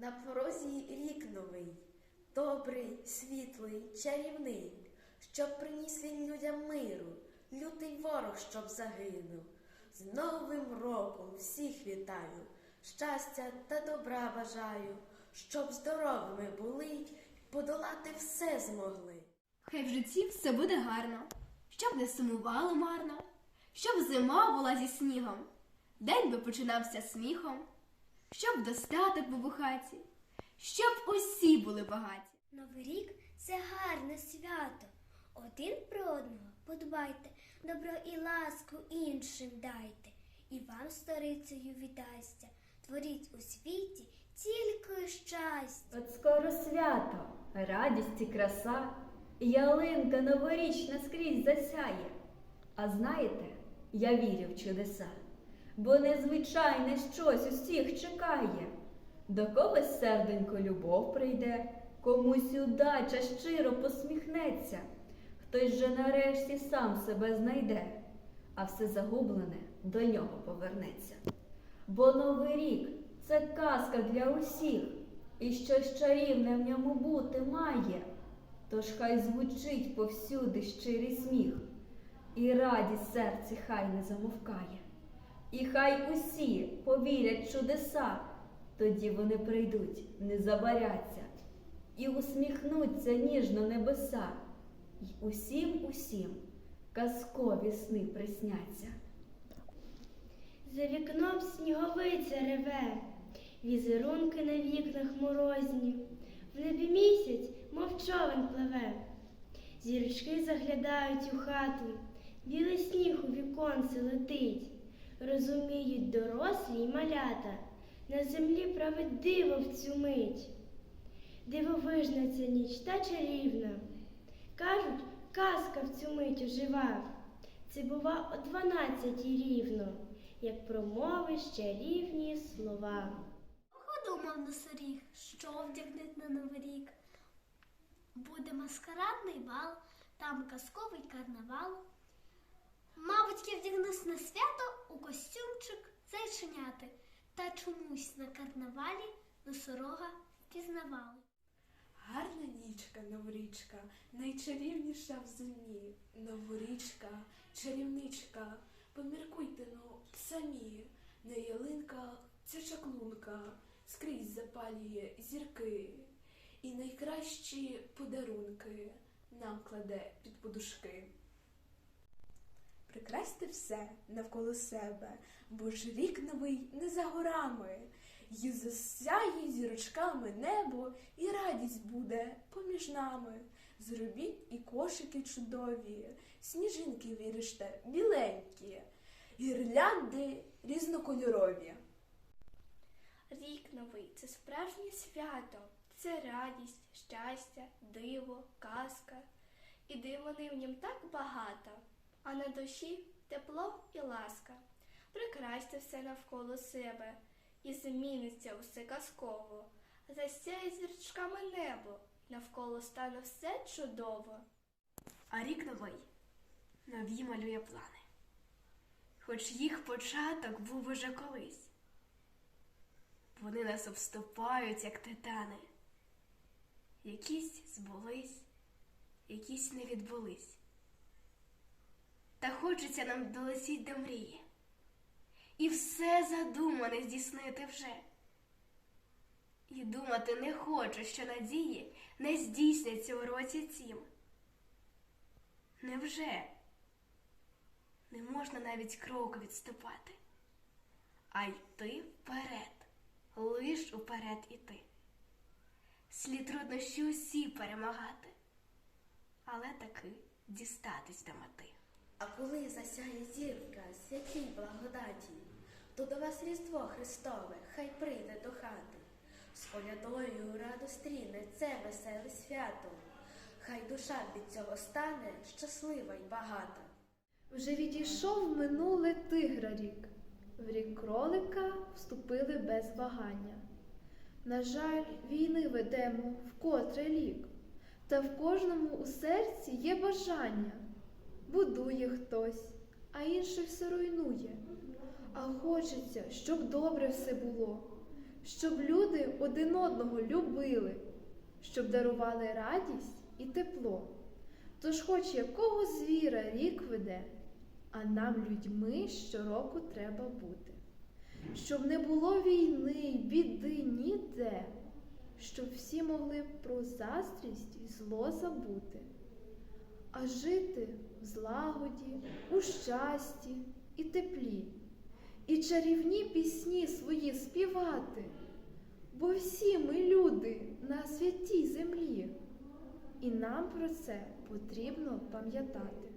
На порозі рік новий, добрий, світлий, чарівний, щоб приніс він людям миру, лютий ворог, щоб загинув. З Новим роком всіх вітаю, щастя та добра бажаю, щоб здоровими були й подолати все змогли. Хай в житті все буде гарно, щоб не сумувало марно, щоб зима була зі снігом, день би починався сміхом, щоб достаток був у хаті, щоб усі були багаті. Новий рік це гарне свято. Один про одного подбайте, добро і ласку іншим дайте, і вам сторицею віддасться. Творіть у світі тільки щастя. От скоро свято, радість і краса, ялинка новорічна скрізь засяє. А знаєте, я вірю в чудеса, бо незвичайне щось усіх чекає. До когось серденько любов прийде, комусь удача щиро посміхнеться, хтось же нарешті сам себе знайде, а все загублене до нього повернеться. Бо новий рік це казка для усіх, і щось чарівне в ньому бути має. Тож хай звучить повсюди щирий сміх, і радість серці хай не замовкає. І хай усі повірять чудеса, тоді вони прийдуть, не забаряться, і усміхнуться ніжно небеса, й усім усім казкові сни присняться. За вікном сніговиця реве, візерунки на вікнах морозні, в небі місяць, мов човен пливе. Зірочки заглядають у хату, білий сніг у віконце летить. Розуміють дорослі й малята, на землі править диво в цю мить. Дивовижна ця ніч та чарівна. Кажуть, казка в цю мить ожива. Це бува о дванадцятій рівно, як промовиш чарівні слова. Ходу, мов носоріг, що вдягнуть на новий рік. Буде маскарадний бал, там казковий карнавал. Мабуть, я вдягнусь на свято у костюмчик зайченяти, та чомусь на карнавалі носорога впізнавали. Гарна нічка, новорічка, найчарівніша в зимі. Новорічка, чарівничка, поміркуйте ну самі. На ялинках ця чаклунка скрізь запалює зірки. І найкращі подарунки нам кладе під подушки. Прикрасьте все навколо себе, бо ж рік новий не за горами. І засяє зірочками небо, і радість буде поміж нами. Зробіть і кошики чудові, сніжинки виріште біленькі, гірлянди різнокольорові. Рік новий це справжнє свято, це радість, щастя, диво, казка. І дивини в нім так багато, а на душі тепло і ласка. Прикрасьте все навколо себе, і зміниться усе казково. Засяє зірчками небо, навколо стане все чудово. А рік новий нові малює плани. Хоч їх початок був уже колись. Вони нас обступають, як титани. Якісь збулись, якісь не відбулись. Хочеться нам долетіть до мрії. І все задумане здійснити вже. І думати не хочу, що надії не здійсняться у році цім. Невже не можна навіть кроку відступати, а йти вперед, лиш уперед іти. Слід труднощі усі перемагати, але таки дістатись до мети. А коли засяє зірка, святій благодаті, то до вас Різдво Христове, хай прийде до хати. З колядою раду стріне це веселе свято. Хай душа від цього стане щаслива й багата. Вже відійшов в минуле тигра рік. В рік кролика вступили без вагання. На жаль, війни ведемо вкотре лік, та в кожному у серці є бажання. Будує хтось, а інший все руйнує. А хочеться, щоб добре все було. щоб люди один одного любили, щоб дарували радість і тепло. Тож, хоч якого звіра рік веде, а нам людьми щороку треба бути, щоб не було війни, біди ніде, щоб всі могли про заздрість і зло забути, а жити в злагоді, у щасті і теплі, і чарівні пісні свої співати, бо всі ми люди на святій землі, і нам про це потрібно пам'ятати.